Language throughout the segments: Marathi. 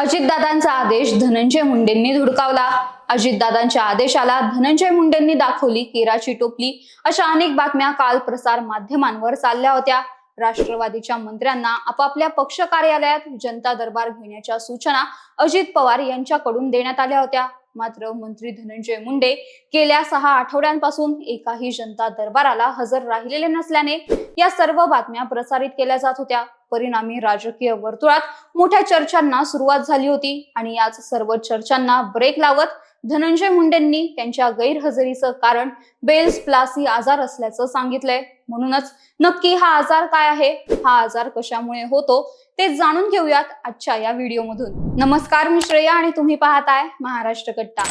अजितदादांचा आदेश धनंजय मुंडेंनी धुडकावला. अजितदादांच्या आदेशाला धनंजय मुंडेंनी दाखवली केराची टोपली अशा अनेक बातम्या काल प्रसार माध्यमांवर चालल्या होत्या. राष्ट्रवादीच्या मंत्र्यांना आपापल्या पक्ष कार्यालयात जनता दरबार घेण्याच्या सूचना अजित पवार यांच्याकडून देण्यात आल्या होत्या. मात्र मंत्री धनंजय मुंडे गेल्या सहा आठवड्यांपासून एकाही जनता दरबाराला हजर राहिलेले नसल्याने या सर्व बातम्या प्रसारित केल्या जात होत्या. परिणामी राजकीय वर्तुळात मोठ्या चर्चांना सुरुवात झाली होती आणि याच सर्व चर्चांना ब्रेक लावत धनंजय मुंडेंनी त्यांच्या गैरहजेरीचं कारण बेल्स प्लासी आजार असल्याचं सांगितलंय. म्हणूनच नक्की हा आजार काय आहे? हा आजार कशामुळे होतो? ते जाणून घेऊयात आजच्या या व्हिडिओमधून. नमस्कार मी श्रेया आणि तुम्ही पाहताय महाराष्ट्र कट्टा.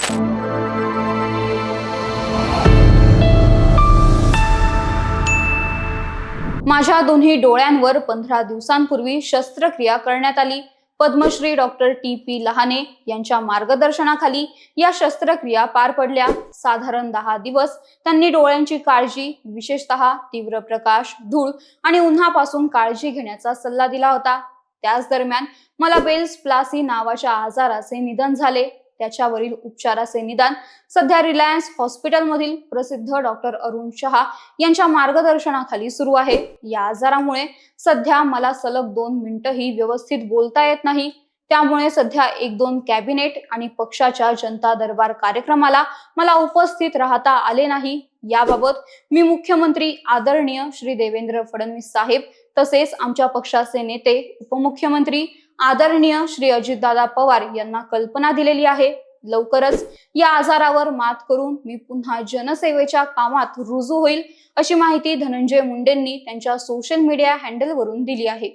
माझ्या दोन्ही डोळ्यांवर पंधरा दिवसांपूर्वी शस्त्रक्रिया करण्यात आली. Padmashri doctor T P Lahane यांच्या मार्गदर्शनाखाली या शस्त्रक्रिया पार पडल्या. साधारण दहा दिवस त्यांनी डोळ्यांची काळजी विशेषतः तीव्र प्रकाश धूळ आणि उन्हापासून काळजी घेण्याचा सल्ला दिला होता. त्याच दरम्यान मला बेल्स प्लासी नावाच्या आजाराचे निधन झाले. त्याच्यावरील उपचाराचे निदान सध्या रिलायन्स हॉस्पिटलमधील प्रसिद्ध डॉक्टर अरुण शहा यांच्या मार्गदर्शनाखाली सुरू आहे. या आजारामुळे सध्या मला सलग दोन मिनिटंही व्यवस्थित बोलता येत नाही. त्यामुळे सध्या एक दोन कॅबिनेट आणि पक्षाच्या जनता दरबार कार्यक्रमाला मला उपस्थित राहता आले नाही. याबाबत मी मुख्यमंत्री आदरणीय श्री देवेंद्र फडणवीस साहेब तसेच आमच्या पक्षाचे नेते उपमुख्यमंत्री आदरणीय श्री अजितदादा पवार यांना कल्पना दिलेली आहे. लवकरच या आजारावर मात करून मी पुन्हा जनसेवेच्या कामात रुजू होईल अशी माहिती धनंजय मुंडेंनी त्यांच्या सोशल मीडिया हँडलवरून दिली आहे.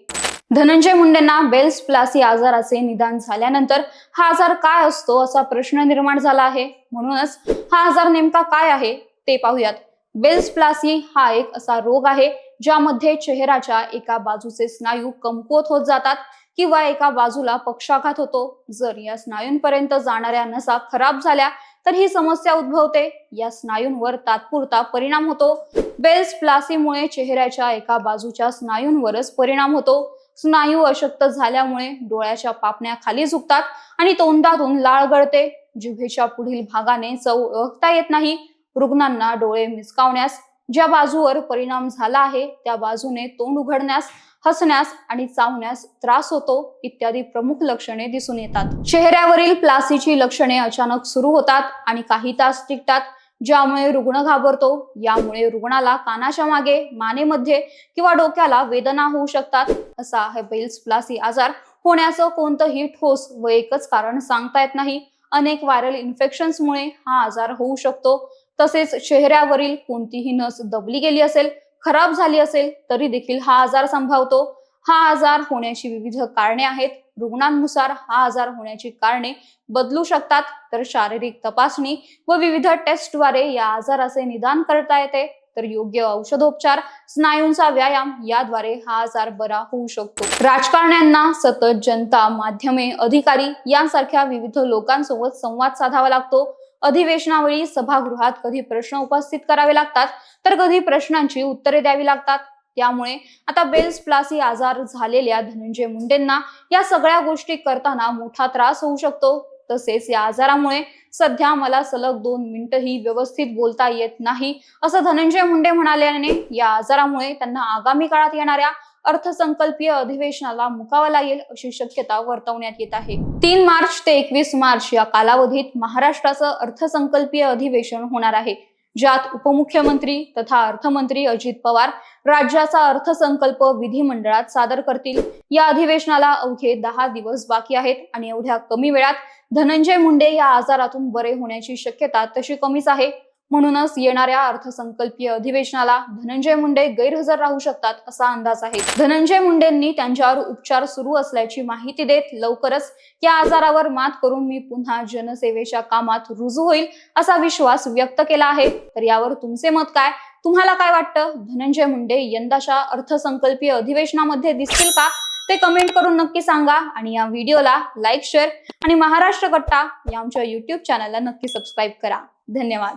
धनंजय मुंडेंना बेल्स प्लासी आजाराचे निदान झाल्यानंतर हा आजार काय असतो असा प्रश्न निर्माण झाला आहे. म्हणूनच हा आजार नेमका काय आहे ते पाहूयात. बेल्स प्लासी हा एक असा रोग आहे ज्यामध्ये चेहऱ्याच्या एका बाजूचे स्नायू कमकुवत होत जातात. किंवा एका बाजूला पक्षाघात होतो. जर या स्नायूंपर्यंत जाणाऱ्या नसा खराब झाल्या तर ही समस्या उद्भवते. या स्नायूंवर तात्पुरता परिणाम होतो. बेल्स प्लासीमुळे चेहऱ्याच्या एका बाजूच्या स्नायूंवरच परिणाम होतो. स्नायू अशक्त झाल्यामुळे डोळ्याच्या पापण्या खाली झुकतात आणि तोंडातून लाळ गळते. जिभेच्या पुढील भागाने चव ओळखता येत नाही. रुग्णांना डोळे मिचकावण्यास ज्या बाजूवर परिणाम झाला आहे त्या बाजूने तोंड उघडण्यास हसण्यास आणि चावण्यास त्रास होतो इत्यादी प्रमुख लक्षणे दिसून येतात. चेहऱ्यावरील प्लासीची लक्षणे अचानक सुरू होतात आणि काही तास टिकतात ज्यामुळे रुग्ण घाबरतो. यामुळे रुग्णाला कानाच्या मागे मानेमध्ये किंवा डोक्याला वेदना होऊ शकतात असा आहे बेल्स प्लासी आजार होण्याचं कोणतंही ठोस व एकच कारण सांगता येत नाही. अनेक व्हायरल इन्फेक्शन्समुळे हा आजार होऊ शकतो. तसेच चेहऱ्यावरील कोणतीही नस दबली गेली असेल खराब झाली असेल तरी देखील हा आजार संभावतो. हा आजार होण्याची विविध कारणे आहेत. रुग्णांनुसार हा आजार होण्याची कारणे बदलू शकतात. तर शारीरिक तपासणी व विविध टेस्टद्वारे या आजाराचे निदान करता येते. तर योग्य औषधोपचार स्नायूंचा व्यायाम याद्वारे हा आजार बरा होऊ शकतो. राजकारण्यांना सतत जनता माध्यमे अधिकारी यांसारख्या विविध लोकांसोबत संवाद साधावा लागतो. अधिवेशनावेळी सभागृहात कधी प्रश्न उपस्थित करावे लागतात तर कधी प्रश्नांची उत्तरे द्यावी लागतात. त्यामुळे आता बेल्स प्लासी आजार झालेल्या धनंजय मुंडेंना या सगळ्या गोष्टी करताना मोठा त्रास होऊ शकतो. तसेच या आजारामुळे सध्या मला सलग दोन मिनिटंही व्यवस्थित बोलता येत नाही असं धनंजय मुंडे म्हणाल्याने या आजारामुळे त्यांना आगामी काळात येणाऱ्या अर्थसंकल्पीय अधिवेशनाला मुकावा लागेल अशी शक्यता वर्तवण्यात येत आहे. तीन मार्च ते एकवीस मार्च या कालावधीत महाराष्ट्राचं अर्थसंकल्पीय अधिवेशन होणार आहे. ज्यात उपमुख्यमंत्री तथा अर्थमंत्री अजित पवार राज्याचा अर्थसंकल्प विधिमंडळात सादर करतील. या अधिवेशनाला अवघे दहा दिवस बाकी आहेत आणि एवढ्या कमी वेळात धनंजय मुंडे या आजारातून बरे होण्याची शक्यता तशी कमीच आहे. म्हणूनच येणाऱ्या अर्थसंकल्पीय अधिवेशनाला धनंजय मुंडे गैरहजर राहू शकतात असा अंदाज आहे. धनंजय मुंडेंनी त्यांच्यावर उपचार सुरू असल्याची माहिती देत लवकरच या आजारावर मात करून मी पुन्हा जनसेवेच्या कामात रुजू होईल असा विश्वास व्यक्त केला आहे. तर यावर तुमचे मत काय? तुम्हाला काय वाटतं? धनंजय मुंडे यंदाच्या अर्थसंकल्पीय अधिवेशनामध्ये दिसतील का? ते कमेंट करून नक्की सांगा आणि या व्हिडिओला लाईक शेअर आणि महाराष्ट्र कट्टा या आमच्या युट्यूब चॅनलला नक्की सबस्क्राईब करा. धन्यवाद.